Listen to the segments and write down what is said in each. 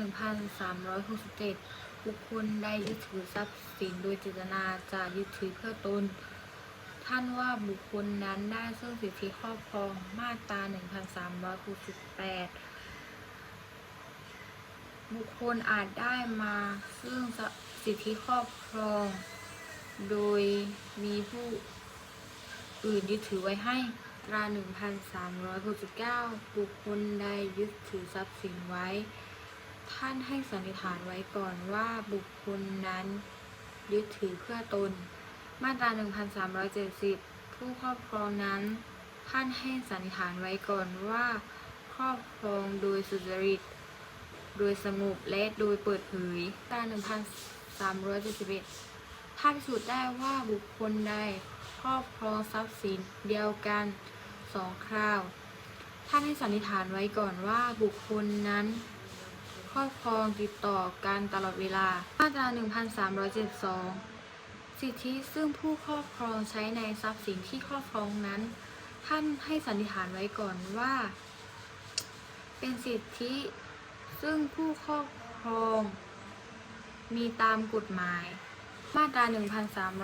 1367 บุคคลใดยึดถือทรัพย์สินโดยเจตนาจะยึดถือเพื่อตน ท่านว่าบุคคลนั้นได้ซึ่งสิทธิครอบครองมาตรา 1368 บุคคลอาจได้มาซึ่งสิทธิครอบครอง โดยมีผู้อื่นยึดถือไว้ให้ตรา 1369 บุคคลใดยึดถือทรัพย์สินไว้ ท่านให้สันนิษฐานไว้ก่อนว่าบุคคลนั้นยึดถือเพื่อตน มาตรา 1370 ผู้ครอบครองนั้น ท่านให้สันนิษฐานไว้ก่อนว่า ครอบครองโดยสุจริต โดยสงบและโดยเปิดเผยตรา 1371 ถ้าพิสูจน์ได้ว่าบุคคลใดครอบครองทรัพย์สินเดียวกันสองคราว ท่านให้สันนิษฐานไว้ก่อนว่าบุคคลนั้น ครอบครองติดต่อกันตลอดเวลา มาตรา 1372 สิทธิซึ่งผู้ครอบครองใช้ในทรัพย์สินที่ครอบครองนั้น ท่านให้สันนิษฐานไว้ก่อนว่า เป็นสิทธิซึ่งผู้ครอบครอง มีตามกฎหมาย มาตรา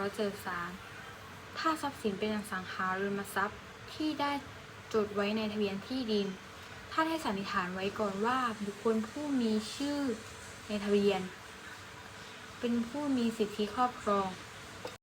1373 ถ้าทรัพย์สินเป็นอสังหาริมทรัพย์ที่ได้จดไว้ในทะเบียนที่ดิน ท่านให้สันนิษฐานไว้ก่อนว่าบุคคลผู้มีชื่อในทะเบียน เป็นผู้มีสิทธิครอบครอง